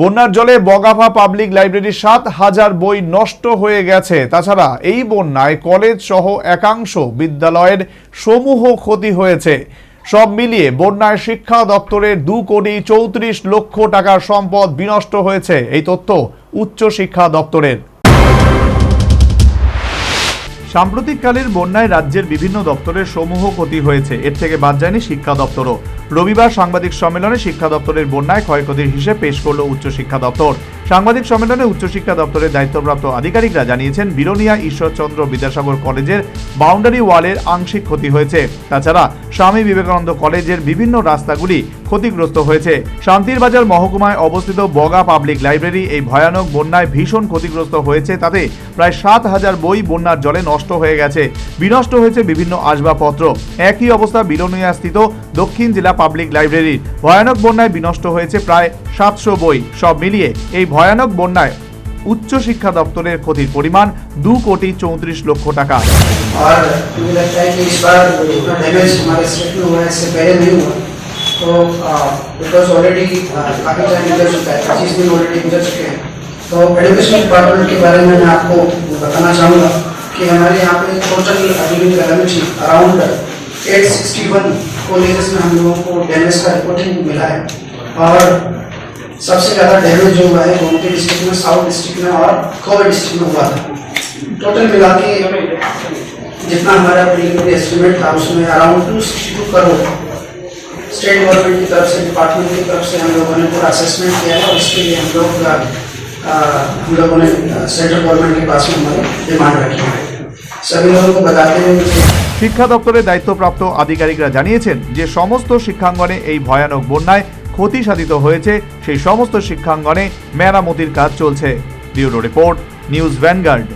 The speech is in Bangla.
বন্যার জলে বগাফা পাবলিক লাইব্রেরির সাত হাজার বই নষ্ট হয়ে গেছে। তাছাড়া এই বন্যায় কলেজ সহ একাংশ বিদ্যালয়ের সমূহ ক্ষতি হয়েছে। সব মিলিয়ে বন্যায় শিক্ষা দপ্তরের দু কোটি চৌত্রিশ লক্ষ টাকার সম্পদ বিনষ্ট হয়েছে। এই তথ্য উচ্চ শিক্ষা দপ্তরের। সাম্প্রতিককালের বন্যায় রাজ্যের বিভিন্ন দপ্তরের সমূহ ক্ষতি হয়েছে। এর থেকে বাদ যায়নি শিক্ষা দপ্তরও। রবিবার সাংবাদিক সম্মেলনে শিক্ষা দপ্তরের বন্যায় ক্ষয়ক্ষতির হিসেব পেশ করল উচ্চশিক্ষা দপ্তর। সাংবাদিক সম্মেলনে উচ্চশিক্ষা দপ্তরের দায়িত্বপ্রাপ্ত আধিকারিকরা জানিয়েছেন, বিরোনিয়া ঈশ্বরচন্দ্র বিদ্যাসাগর কলেজের বাউন্ডারি ওয়ালের আংশিক ক্ষতি হয়েছে। তাছাড়া স্বামী বিবেকানন্দ কলেজের বিভিন্ন রাস্তাগুলি ক্ষতিগ্রস্ত হয়েছে। শান্তির বাজার মহকুমায় অবস্থিত বগা পাবলিক লাইব্রেরি এই ভয়ানক বন্যায় ভীষণ ক্ষতিগ্রস্ত হয়েছে। তাতে প্রায় সাত হাজার বই বন্যার জলে নষ্ট হয়ে গেছে। বিনষ্ট হয়েছে বিভিন্ন আসবাবপত্র। একই অবস্থা বিলোনিয়া স্থিত দক্ষিণ জেলা পাবলিক লাইব্রেরির। ভয়ানক বন্যায় বিনষ্ট হয়েছে প্রায় সাতশো বই। সব মিলিয়ে এই ভয়ানক বন্যায় উচ্চ শিক্ষা দপ্তরের ক্ষতির পরিমাণ দু কোটি চৌত্রিশ লক্ষ টাকা और मुझे लगता है कि इस बार जितना डैमेज हमारे स्टेट में हुआ है इससे पहले नहीं हुआ तो बिकॉज ऑलरेडी काफ़ी टाइम गुजर चुका है पच्चीस दिन ऑलरेडी गुजर चुके हैं तो एजुकेशन डिपार्टमेंट के बारे में मैं आपको बताना चाहूँगा कि हमारे यहाँ पे total during calamity around eight sixty one colleges में हम लोगों को डैमेज का रिपोर्टिंग मिला है और सबसे ज़्यादा डैमेज जो हुआ है गोमती डिस्ट्रिक्ट में साउथ डिस्ट्रिक्ट में और कोविड डिस्ट्रिक्ट में हुआ था टोटल मिला के जितना हमारा प्रीलिमिनरी एस्टिमेट था उसमें around two sixty two crore state government की तरफ से डिपार्टमेंट की तरफ से हम लोगों ने पूरा असेसमेंट किया है और इसके लिए हम लोग अ, अ, हम लोगों ने सेंट्रल गवर्नमेंट के पास में हमारी डिमांड रखी है सभी लोगों को बताते हुए मुझे শিক্ষা দপ্তরের দায়িত্বপ্রাপ্ত আধিকারিকরা জানিয়েছেন যে সমস্ত শিক্ষাঙ্গনে এই ভয়ানক বন্যায় ক্ষতি সাধিত হয়েছে সেই সমস্ত শিক্ষাঙ্গনে মেরামতির কাজ চলছে। Bureau report news vanguard.